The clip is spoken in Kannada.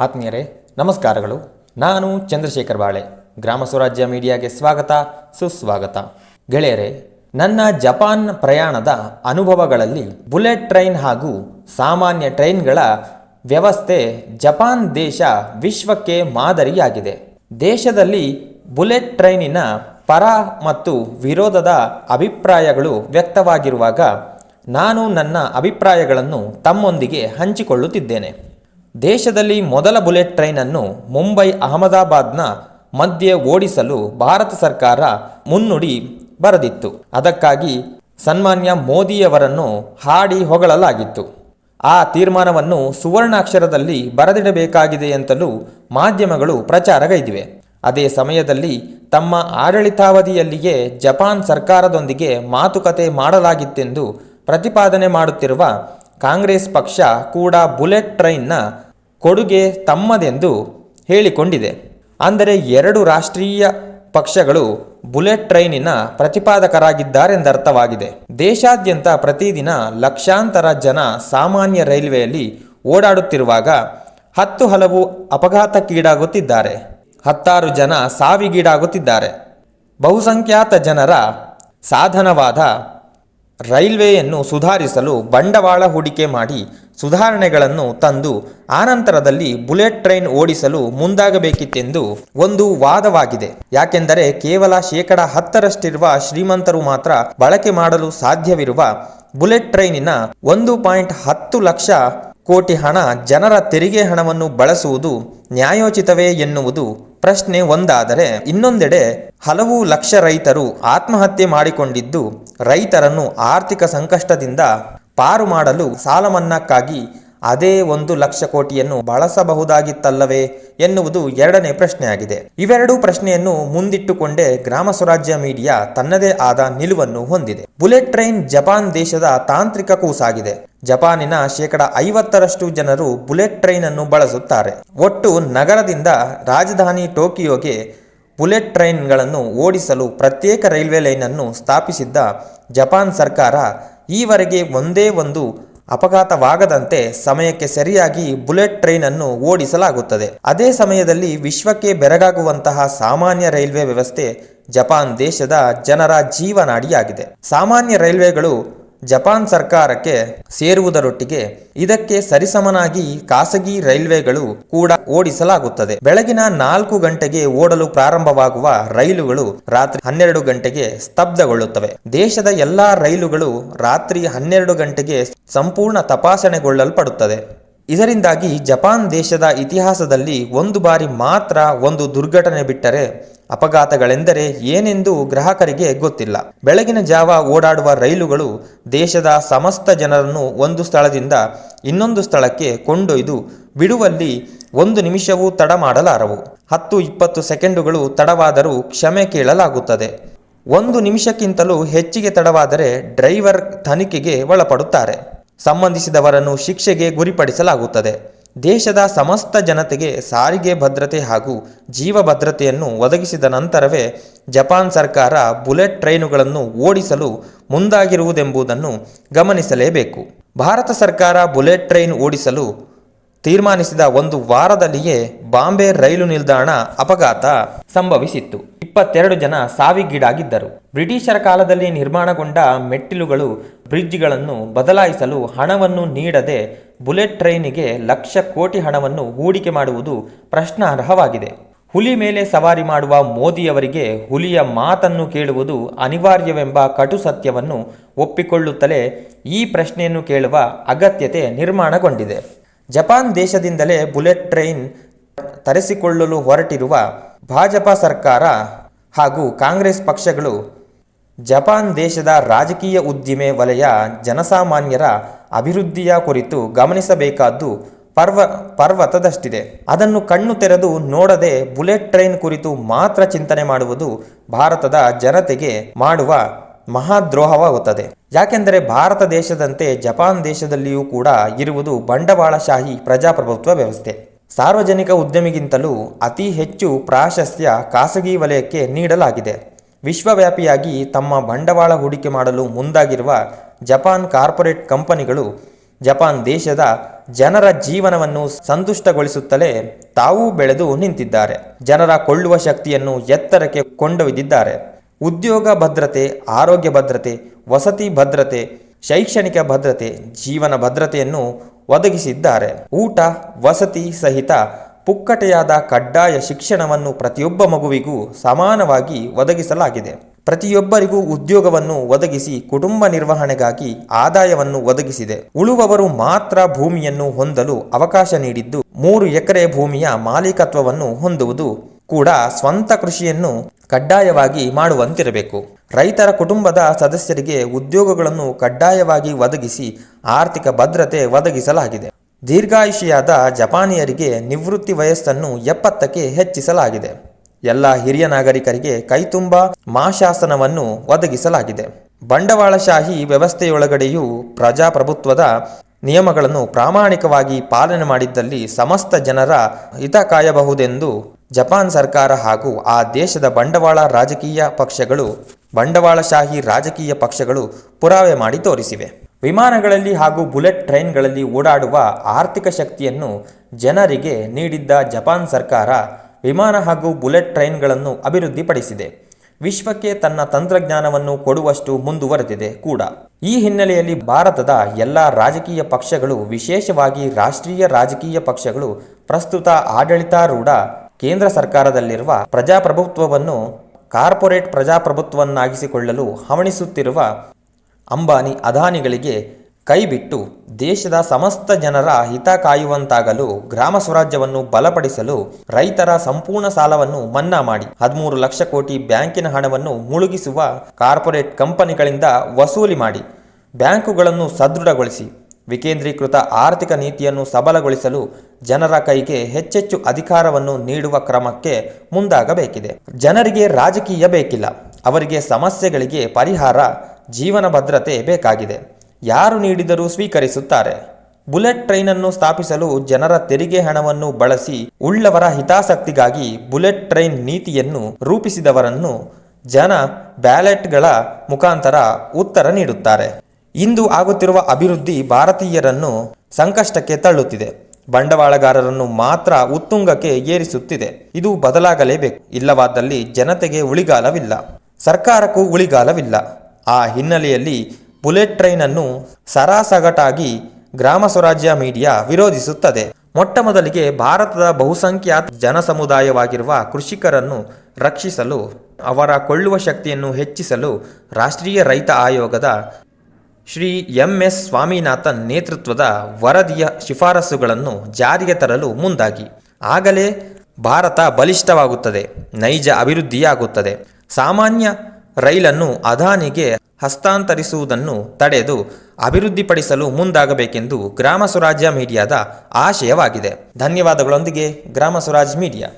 ಆತ್ಮೀಯರೇ, ನಮಸ್ಕಾರಗಳು. ನಾನು ಚಂದ್ರಶೇಖರ್ ಬಾಳೆ. ಗ್ರಾಮ ಸ್ವರಾಜ್ಯ ಮೀಡಿಯಾಗೆ ಸ್ವಾಗತ, ಸುಸ್ವಾಗತ. ಗೆಳೆಯರೇ, ನನ್ನ ಜಪಾನ್ ಪ್ರಯಾಣದ ಅನುಭವಗಳಲ್ಲಿ ಬುಲೆಟ್ ಟ್ರೈನ್ ಹಾಗೂ ಸಾಮಾನ್ಯ ಟ್ರೈನ್ಗಳ ವ್ಯವಸ್ಥೆ ಜಪಾನ್ ದೇಶ ವಿಶ್ವಕ್ಕೆ ಮಾದರಿಯಾಗಿದೆ. ದೇಶದಲ್ಲಿ ಬುಲೆಟ್ ಟ್ರೈನಿನ ಪರ ಮತ್ತು ವಿರೋಧದ ಅಭಿಪ್ರಾಯಗಳು ವ್ಯಕ್ತವಾಗಿರುವಾಗ ನಾನು ನನ್ನ ಅಭಿಪ್ರಾಯಗಳನ್ನು ತಮ್ಮೊಂದಿಗೆ ಹಂಚಿಕೊಳ್ಳುತ್ತಿದ್ದೇನೆ. ದೇಶದಲ್ಲಿ ಮೊದಲ ಬುಲೆಟ್ ಟ್ರೈನನ್ನು ಮುಂಬೈ ಅಹಮದಾಬಾದ್ನ ಮಧ್ಯೆ ಓಡಿಸಲು ಭಾರತ ಸರ್ಕಾರ ಮುನ್ನುಡಿ ಬರೆದಿತ್ತು. ಅದಕ್ಕಾಗಿ ಸನ್ಮಾನ್ಯ ಮೋದಿಯವರನ್ನು ಹಾಡಿ ಹೊಗಳಲಾಗಿತ್ತು. ಆ ತೀರ್ಮಾನವನ್ನು ಸುವರ್ಣಾಕ್ಷರದಲ್ಲಿ ಬರೆದಿಡಬೇಕಾಗಿದೆ ಅಂತಲೂ ಮಾಧ್ಯಮಗಳು ಪ್ರಚಾರಗೈದಿವೆ. ಅದೇ ಸಮಯದಲ್ಲಿ ತಮ್ಮ ಆಡಳಿತಾವಧಿಯಲ್ಲಿಯೇ ಜಪಾನ್ ಸರ್ಕಾರದೊಂದಿಗೆ ಮಾತುಕತೆ ಮಾಡಲಾಗಿತ್ತೆಂದು ಪ್ರತಿಪಾದನೆ ಮಾಡುತ್ತಿರುವ ಕಾಂಗ್ರೆಸ್ ಪಕ್ಷ ಕೂಡ ಬುಲೆಟ್ ಟ್ರೈನ್ನ ಕೊಡುಗೆ ತಮ್ಮದೆಂದು ಹೇಳಿಕೊಂಡಿದೆ. ಅಂದರೆ ಎರಡು ರಾಷ್ಟ್ರೀಯ ಪಕ್ಷಗಳು ಬುಲೆಟ್ ಟ್ರೈನಿನ ಪ್ರತಿಪಾದಕರಾಗಿದ್ದಾರೆಂದರ್ಥವಾಗಿದೆ. ದೇಶಾದ್ಯಂತ ಪ್ರತಿದಿನ ಲಕ್ಷಾಂತರ ಜನ ಸಾಮಾನ್ಯ ರೈಲ್ವೆಯಲ್ಲಿ ಓಡಾಡುತ್ತಿರುವಾಗ ಹತ್ತು ಹಲವು ಅಪಘಾತಕ್ಕೀಡಾಗುತ್ತಿದ್ದಾರೆ. ಹತ್ತಾರು ಜನ ಸಾವಿಗೀಡಾಗುತ್ತಿದ್ದಾರೆ. ಬಹುಸಂಖ್ಯಾತ ಜನರ ಸಾಧನವಾದ ರೈಲ್ವೆಯನ್ನು ಸುಧಾರಿಸಲು ಬಂಡವಾಳ ಹೂಡಿಕೆ ಮಾಡಿ ಸುಧಾರಣೆಗಳನ್ನು ತಂದು ಆನಂತರದಲ್ಲಿ ಬುಲೆಟ್ ಟ್ರೈನ್ ಓಡಿಸಲು ಮುಂದಾಗಬೇಕಿತ್ತೆಂದು ಒಂದು ವಾದವಾಗಿದೆ. ಯಾಕೆಂದರೆ ಕೇವಲ ಶೇಕಡ ಹತ್ತರಷ್ಟಿರುವ ಶ್ರೀಮಂತರು ಮಾತ್ರ ಬಳಕೆ ಮಾಡಲು ಸಾಧ್ಯವಿರುವ ಬುಲೆಟ್ ಟ್ರೈನಿನ ಒಂದು ಪಾಯಿಂಟ್ ಹತ್ತು ಲಕ್ಷ ಕೋಟಿ ಹಣ ಜನರ ತೆರಿಗೆ ಹಣವನ್ನು ಬಳಸುವುದು ನ್ಯಾಯೋಚಿತವೇ ಎನ್ನುವುದು ಪ್ರಶ್ನೆ ಒಂದಾದರೆ ಇನ್ನೊಂದೆಡೆ ಹಲವು ಲಕ್ಷ ರೈತರು ಆತ್ಮಹತ್ಯೆ ಮಾಡಿಕೊಂಡಿದ್ದು ರೈತರನ್ನು ಆರ್ಥಿಕ ಸಂಕಷ್ಟದಿಂದ ಪಾರು ಮಾಡಲು ಸಾಲ ಮನ್ನಾಕ್ಕಾಗಿ ಅದೇ ಒಂದು ಲಕ್ಷ ಕೋಟಿಯನ್ನು ಬಳಸಬಹುದಾಗಿತ್ತಲ್ಲವೇ ಎನ್ನುವುದು ಎರಡನೇ ಪ್ರಶ್ನೆಯಾಗಿದೆ. ಇವೆರಡೂ ಪ್ರಶ್ನೆಯನ್ನು ಮುಂದಿಟ್ಟುಕೊಂಡೇ ಗ್ರಾಮ ಸ್ವರಾಜ್ಯ ಮೀಡಿಯಾ ತನ್ನದೇ ಆದ ನಿಲುವನ್ನು ಹೊಂದಿದೆ. ಬುಲೆಟ್ ಟ್ರೈನ್ ಜಪಾನ್ ದೇಶದ ತಾಂತ್ರಿಕ ಕೂಸಾಗಿದೆ. ಜಪಾನಿನ ಶೇಕಡ ಐವತ್ತರಷ್ಟು ಜನರು ಬುಲೆಟ್ ಟ್ರೈನ್ ಅನ್ನು ಬಳಸುತ್ತಾರೆ. ಒಟ್ಟು ನಗರದಿಂದ ರಾಜಧಾನಿ ಟೋಕಿಯೋಗೆ ಬುಲೆಟ್ ಟ್ರೈನ್ಗಳನ್ನು ಓಡಿಸಲು ಪ್ರತ್ಯೇಕ ರೈಲ್ವೆ ಲೈನನ್ನು ಸ್ಥಾಪಿಸಿದ್ದ ಜಪಾನ್ ಸರ್ಕಾರ ಈವರೆಗೆ ಒಂದೇ ಒಂದು ಅಪಘಾತವಾಗದಂತೆ ಸಮಯಕ್ಕೆ ಸರಿಯಾಗಿ ಬುಲೆಟ್ ಟ್ರೈನ್ ಅನ್ನು ಓಡಿಸಲಾಗುತ್ತದೆ. ಅದೇ ಸಮಯದಲ್ಲಿ ವಿಶ್ವಕ್ಕೆ ಬೆರಗಾಗುವಂತಹ ಸಾಮಾನ್ಯ ರೈಲ್ವೆ ವ್ಯವಸ್ಥೆ ಜಪಾನ್ ದೇಶದ ಜನರ ಜೀವನಾಡಿಯಾಗಿದೆ. ಸಾಮಾನ್ಯ ರೈಲ್ವೆಗಳು ಜಪಾನ್ ಸರ್ಕಾರಕ್ಕೆ ಸೇರುವುದರೊಟ್ಟಿಗೆ ಇದಕ್ಕೆ ಸರಿಸಮನಾಗಿ ಖಾಸಗಿ ರೈಲ್ವೆಗಳು ಕೂಡ ಓಡಿಸಲಾಗುತ್ತದೆ. ಬೆಳಗಿನ ನಾಲ್ಕು ಗಂಟೆಗೆ ಓಡಲು ಪ್ರಾರಂಭವಾಗುವ ರೈಲುಗಳು ರಾತ್ರಿ ಹನ್ನೆರಡು ಗಂಟೆಗೆ ಸ್ತಬ್ಧಗೊಳ್ಳುತ್ತವೆ. ದೇಶದ ಎಲ್ಲಾ ರೈಲುಗಳು ರಾತ್ರಿ ಹನ್ನೆರಡು ಗಂಟೆಗೆ ಸಂಪೂರ್ಣ ತಪಾಸಣೆಗೊಳ್ಳಲ್ಪಡುತ್ತದೆ. ಇದರಿಂದಾಗಿ ಜಪಾನ್ ದೇಶದ ಇತಿಹಾಸದಲ್ಲಿ ಒಂದು ಬಾರಿ ಮಾತ್ರ ಒಂದು ದುರ್ಘಟನೆ ಬಿಟ್ಟರೆ ಅಪಘಾತಗಳೆಂದರೆ ಏನೆಂದು ಗ್ರಾಹಕರಿಗೆ ಗೊತ್ತಿಲ್ಲ. ಬೆಳಗಿನ ಜಾವ ಓಡಾಡುವ ರೈಲುಗಳು ದೇಶದ ಸಮಸ್ತ ಜನರನ್ನು ಒಂದು ಸ್ಥಳದಿಂದ ಇನ್ನೊಂದು ಸ್ಥಳಕ್ಕೆ ಕೊಂಡೊಯ್ದು ಬಿಡುವಲ್ಲಿ ಒಂದು ನಿಮಿಷವೂ ತಡ ಮಾಡಲಾರವು. ಹತ್ತು ಇಪ್ಪತ್ತು ಸೆಕೆಂಡುಗಳು ತಡವಾದರೂ ಕ್ಷಮೆ ಕೇಳಲಾಗುತ್ತದೆ. ಒಂದು ನಿಮಿಷಕ್ಕಿಂತಲೂ ಹೆಚ್ಚಿಗೆ ತಡವಾದರೆ ಡ್ರೈವರ್ ತನಿಖೆಗೆ ಒಳಪಡುತ್ತಾರೆ. ಸಂಬಂಧಿಸಿದವರನ್ನು ಶಿಕ್ಷೆಗೆ ಗುರಿಪಡಿಸಲಾಗುತ್ತದೆ. ದೇಶದ ಸಮಸ್ತ ಜನತೆಗೆ ಸಾರಿಗೆ ಭದ್ರತೆ ಹಾಗೂ ಜೀವ ಭದ್ರತೆಯನ್ನು ಒದಗಿಸಿದ ನಂತರವೇ ಜಪಾನ್ ಸರ್ಕಾರ ಬುಲೆಟ್ ಟ್ರೈನುಗಳನ್ನು ಓಡಿಸಲು ಮುಂದಾಗಿರುವುದೆಂಬುದನ್ನು ಗಮನಿಸಲೇಬೇಕು. ಭಾರತ ಸರ್ಕಾರ ಬುಲೆಟ್ ಟ್ರೈನ್ ಓಡಿಸಲು ತೀರ್ಮಾನಿಸಿದ ಒಂದು ವಾರದಲ್ಲಿಯೇ ಬಾಂಬೆ ರೈಲು ನಿಲ್ದಾಣ ಅಪಘಾತ ಸಂಭವಿಸಿತ್ತು. ಇಪ್ಪತ್ತೆರಡು ಜನ ಸಾವಿಗೀಡಾಗಿದ್ದರು. ಬ್ರಿಟಿಷರ ಕಾಲದಲ್ಲಿ ನಿರ್ಮಾಣಗೊಂಡ ಮೆಟ್ಟಿಲುಗಳು ಬ್ರಿಡ್ಜ್ಗಳನ್ನು ಬದಲಾಯಿಸಲು ಹಣವನ್ನು ನೀಡದೆ ಬುಲೆಟ್ ಟ್ರೈನಿಗೆ ಲಕ್ಷ ಕೋಟಿ ಹಣವನ್ನು ಹೂಡಿಕೆ ಮಾಡುವುದು ಪ್ರಶ್ನಾರ್ಹವಾಗಿದೆ. ಹುಲಿ ಮೇಲೆ ಸವಾರಿ ಮಾಡುವ ಮೋದಿಯವರಿಗೆ ಹುಲಿಯ ಮಾತನ್ನು ಕೇಳುವುದು ಅನಿವಾರ್ಯವೆಂಬ ಕಟು ಸತ್ಯವನ್ನು ಒಪ್ಪಿಕೊಳ್ಳುತ್ತಲೇ ಈ ಪ್ರಶ್ನೆಯನ್ನು ಕೇಳುವ ಅಗತ್ಯತೆ ನಿರ್ಮಾಣಗೊಂಡಿದೆ. ಜಪಾನ್ ದೇಶದಿಂದಲೇ ಬುಲೆಟ್ ಟ್ರೈನ್ ತರಿಸಿಕೊಳ್ಳಲು ಹೊರಟಿರುವ ಭಾಜಪ ಸರ್ಕಾರ ಹಾಗೂ ಕಾಂಗ್ರೆಸ್ ಪಕ್ಷಗಳು ಜಪಾನ್ ದೇಶದ ರಾಜಕೀಯ ಉದ್ದಿಮೆ ವಲಯ ಜನಸಾಮಾನ್ಯರ ಅಭಿವೃದ್ಧಿಯ ಕುರಿತು ಗಮನಿಸಬೇಕಾದ್ದು ಪರ್ವ, ಪರ್ವತದಷ್ಟಿದೆ. ಅದನ್ನು ಕಣ್ಣು ತೆರೆದು ನೋಡದೆ ಬುಲೆಟ್ ಟ್ರೈನ್ ಕುರಿತು ಮಾತ್ರ ಚಿಂತನೆ ಮಾಡುವುದು ಭಾರತದ ಜನತೆಗೆ ಮಾಡುವ ಮಹಾದ್ರೋಹವಾಗುತ್ತದೆ. ಯಾಕೆಂದರೆ ಭಾರತ ದೇಶದಂತೆ ಜಪಾನ್ ದೇಶದಲ್ಲಿಯೂ ಕೂಡ ಇರುವುದು ಬಂಡವಾಳಶಾಹಿ ಪ್ರಜಾಪ್ರಭುತ್ವ ವ್ಯವಸ್ಥೆ. ಸಾರ್ವಜನಿಕ ಉದ್ಯಮಿಗಿಂತಲೂ ಅತಿ ಹೆಚ್ಚು ಪ್ರಾಶಸ್ತ್ಯ ಖಾಸಗಿ ವಲಯಕ್ಕೆ ನೀಡಲಾಗಿದೆ. ವಿಶ್ವವ್ಯಾಪಿಯಾಗಿ ತಮ್ಮ ಬಂಡವಾಳ ಹೂಡಿಕೆ ಮಾಡಲು ಮುಂದಾಗಿರುವ ಜಪಾನ್ ಕಾರ್ಪೊರೇಟ್ ಕಂಪನಿಗಳು ಜಪಾನ್ ದೇಶದ ಜನರ ಜೀವನವನ್ನು ಸಂತುಷ್ಟಗೊಳಿಸುತ್ತಲೇ ತಾವೂ ಬೆಳೆದು ನಿಂತಿದ್ದಾರೆ. ಜನರ ಕೊಳ್ಳುವ ಶಕ್ತಿಯನ್ನು ಎತ್ತರಕ್ಕೆ ಕೊಂಡೊಯ್ದಿದ್ದಾರೆ. ಉದ್ಯೋಗ ಭದ್ರತೆ, ಆರೋಗ್ಯ ಭದ್ರತೆ, ವಸತಿ ಭದ್ರತೆ, ಶೈಕ್ಷಣಿಕ ಭದ್ರತೆ, ಜೀವನ ಭದ್ರತೆಯನ್ನು ಒದಗಿಸಿದ್ದಾರೆ. ಊಟ, ವಸತಿ ಸಹಿತ ಪುಕ್ಕಟೆಯಾದ ಕಡ್ಡಾಯ ಶಿಕ್ಷಣವನ್ನು ಪ್ರತಿಯೊಬ್ಬ ಮಗುವಿಗೂ ಸಮಾನವಾಗಿ ಒದಗಿಸಲಾಗಿದೆ. ಪ್ರತಿಯೊಬ್ಬರಿಗೂ ಉದ್ಯೋಗವನ್ನು ಒದಗಿಸಿ ಕುಟುಂಬ ನಿರ್ವಹಣೆಗಾಗಿ ಆದಾಯವನ್ನು ಒದಗಿಸಿದೆ. ಉಳುವವರು ಮಾತ್ರ ಭೂಮಿಯನ್ನು ಹೊಂದಲು ಅವಕಾಶ ನೀಡಿದ್ದು, ಮೂರು ಎಕರೆ ಭೂಮಿಯ ಮಾಲೀಕತ್ವವನ್ನು ಹೊಂದುವುದು ಕೂಡ ಸ್ವಂತ ಕೃಷಿಯನ್ನು ಕಡ್ಡಾಯವಾಗಿ ಮಾಡುವಂತಿರಬೇಕು. ರೈತರ ಕುಟುಂಬದ ಸದಸ್ಯರಿಗೆ ಉದ್ಯೋಗಗಳನ್ನು ಕಡ್ಡಾಯವಾಗಿ ಒದಗಿಸಿ ಆರ್ಥಿಕ ಭದ್ರತೆ ಒದಗಿಸಲಾಗಿದೆ. ದೀರ್ಘಾಯುಷಿಯಾದ ಜಪಾನಿಯರಿಗೆ ನಿವೃತ್ತಿ ವಯಸ್ಸನ್ನು ಎಪ್ಪತ್ತಕ್ಕೆ ಹೆಚ್ಚಿಸಲಾಗಿದೆ. ಎಲ್ಲ ಹಿರಿಯ ನಾಗರಿಕರಿಗೆ ಕೈತುಂಬ ಮಾಶಾಸನವನ್ನು ಒದಗಿಸಲಾಗಿದೆ. ಬಂಡವಾಳಶಾಹಿ ವ್ಯವಸ್ಥೆಯೊಳಗಡೆಯೂ ಪ್ರಜಾಪ್ರಭುತ್ವದ ನಿಯಮಗಳನ್ನು ಪ್ರಾಮಾಣಿಕವಾಗಿ ಪಾಲನೆ ಮಾಡಿದ್ದಲ್ಲಿ ಸಮಸ್ತ ಜನರ ಹಿತ ಕಾಯಬಹುದೆಂದು ಜಪಾನ್ ಸರ್ಕಾರ ಹಾಗೂ ಆ ದೇಶದ ಬಂಡವಾಳ ರಾಜಕೀಯ ಪಕ್ಷಗಳು, ಬಂಡವಾಳಶಾಹಿ ರಾಜಕೀಯ ಪಕ್ಷಗಳು ಪುರಾವೆ ಮಾಡಿ ತೋರಿಸಿವೆ. ವಿಮಾನಗಳಲ್ಲಿ ಹಾಗೂ ಬುಲೆಟ್ ಟ್ರೈನ್ಗಳಲ್ಲಿ ಓಡಾಡುವ ಆರ್ಥಿಕ ಶಕ್ತಿಯನ್ನು ಜನರಿಗೆ ನೀಡಿದ್ದ ಜಪಾನ್ ಸರ್ಕಾರ ವಿಮಾನ ಹಾಗೂ ಬುಲೆಟ್ ಟ್ರೈನ್ಗಳನ್ನು ಅಭಿವೃದ್ಧಿಪಡಿಸಿದೆ. ವಿಶ್ವಕ್ಕೆ ತನ್ನ ತಂತ್ರಜ್ಞಾನವನ್ನು ಕೊಡುವಷ್ಟು ಮುಂದುವರೆದಿದೆ ಕೂಡ. ಈ ಹಿನ್ನೆಲೆಯಲ್ಲಿ ಭಾರತದ ಎಲ್ಲ ರಾಜಕೀಯ ಪಕ್ಷಗಳು, ವಿಶೇಷವಾಗಿ ರಾಷ್ಟ್ರೀಯ ರಾಜಕೀಯ ಪಕ್ಷಗಳು, ಪ್ರಸ್ತುತ ಆಡಳಿತಾರೂಢ ಕೇಂದ್ರ ಸರ್ಕಾರದಲ್ಲಿರುವ ಪ್ರಜಾಪ್ರಭುತ್ವವನ್ನು ಕಾರ್ಪೊರೇಟ್ ಪ್ರಜಾಪ್ರಭುತ್ವವನ್ನಾಗಿಸಿಕೊಳ್ಳಲು ಹವಣಿಸುತ್ತಿರುವ ಅಂಬಾನಿ ಅದಾನಿಗಳಿಗೆ ಕೈಬಿಟ್ಟು ದೇಶದ ಸಮಸ್ತ ಜನರ ಹಿತ ಕಾಯುವಂತಾಗಲು ಗ್ರಾಮ ಸ್ವರಾಜ್ಯವನ್ನು ಬಲಪಡಿಸಲು ರೈತರ ಸಂಪೂರ್ಣ ಸಾಲವನ್ನು ಮನ್ನಾ ಮಾಡಿ ಹದಿಮೂರು ಲಕ್ಷ ಕೋಟಿ ಬ್ಯಾಂಕಿನ ಹಣವನ್ನು ಮುಳುಗಿಸುವ ಕಾರ್ಪೊರೇಟ್ ಕಂಪನಿಗಳಿಂದ ವಸೂಲಿ ಮಾಡಿ ಬ್ಯಾಂಕುಗಳನ್ನು ಸದೃಢಗೊಳಿಸಿ ವಿಕೇಂದ್ರೀಕೃತ ಆರ್ಥಿಕ ನೀತಿಯನ್ನು ಸಬಲಗೊಳಿಸಲು ಜನರ ಕೈಗೆ ಹೆಚ್ಚೆಚ್ಚು ಅಧಿಕಾರವನ್ನು ನೀಡುವ ಕ್ರಮಕ್ಕೆ ಮುಂದಾಗಬೇಕಿದೆ. ಜನರಿಗೆ ರಾಜಕೀಯ ಬೇಕಿಲ್ಲ. ಅವರಿಗೆ ಸಮಸ್ಯೆಗಳಿಗೆ ಪರಿಹಾರ, ಜೀವನ ಭದ್ರತೆ ಬೇಕಾಗಿದೆ. ಯಾರು ನೀಡಿದರೂ ಸ್ವೀಕರಿಸುತ್ತಾರೆ. ಬುಲೆಟ್ ಟ್ರೈನನ್ನು ಸ್ಥಾಪಿಸಲು ಜನರ ತೆರಿಗೆ ಹಣವನ್ನು ಬಳಸಿ ಉಳ್ಳವರ ಹಿತಾಸಕ್ತಿಗಾಗಿ ಬುಲೆಟ್ ಟ್ರೈನ್ ನೀತಿಯನ್ನು ರೂಪಿಸಿದವರನ್ನು ಜನ ಬ್ಯಾಲೆಟ್ಗಳ ಮುಖಾಂತರ ಉತ್ತರ ನೀಡುತ್ತಾರೆ. ಇಂದು ಆಗುತ್ತಿರುವ ಅಭಿವೃದ್ಧಿ ಭಾರತೀಯರನ್ನು ಸಂಕಷ್ಟಕ್ಕೆ ತಳ್ಳುತ್ತಿದೆ. ಬಂಡವಾಳಗಾರರನ್ನು ಮಾತ್ರ ಉತ್ತುಂಗಕ್ಕೆ ಏರಿಸುತ್ತಿದೆ. ಇದು ಬದಲಾಗಲೇಬೇಕು. ಇಲ್ಲವಾದಲ್ಲಿ ಜನತೆಗೆ ಉಳಿಗಾಲವಿಲ್ಲ. ಸರ್ಕಾರಕ್ಕೂ ಉಳಿಗಾಲವಿಲ್ಲ. ಆ ಹಿನ್ನೆಲೆಯಲ್ಲಿ ಬುಲೆಟ್ ಟ್ರೈನನ್ನು ಸರಾಸಗಟಾಗಿ ಗ್ರಾಮ ಸ್ವರಾಜ್ಯ ಮೀಡಿಯಾ ವಿರೋಧಿಸುತ್ತದೆ. ಮೊಟ್ಟ ಮೊದಲಿಗೆ ಭಾರತದ ಬಹುಸಂಖ್ಯಾತ ಜನಸಮುದಾಯವಾಗಿರುವ ಕೃಷಿಕರನ್ನು ರಕ್ಷಿಸಲು, ಅವರ ಕೊಳ್ಳುವ ಶಕ್ತಿಯನ್ನು ಹೆಚ್ಚಿಸಲು ರಾಷ್ಟ್ರೀಯ ರೈತ ಆಯೋಗದ ಶ್ರೀ ಎಂ ಎಸ್ ಸ್ವಾಮಿನಾಥನ್ ನೇತೃತ್ವದ ವರದಿಯ ಶಿಫಾರಸುಗಳನ್ನು ಜಾರಿಗೆ ತರಲು ಮುಂದಾಗಿ. ಆಗಲೇ ಭಾರತ ಬಲಿಷ್ಠವಾಗುತ್ತದೆ, ನೈಜ ಅಭಿವೃದ್ಧಿಯಾಗುತ್ತದೆ. ಸಾಮಾನ್ಯ ರೈಲನ್ನು ಅದಾನಿಗೆ ಹಸ್ತಾಂತರಿಸುವುದನ್ನು ತಡೆದು ಅಭಿವೃದ್ಧಿಪಡಿಸಲು ಮುಂದಾಗಬೇಕೆಂದು ಗ್ರಾಮ ಸ್ವರಾಜ್ಯ ಮೀಡಿಯಾದ ಆಶಯವಾಗಿದೆ. ಧನ್ಯವಾದಗಳೊಂದಿಗೆ ಗ್ರಾಮ ಸ್ವರಾಜ್ ಮೀಡಿಯಾ.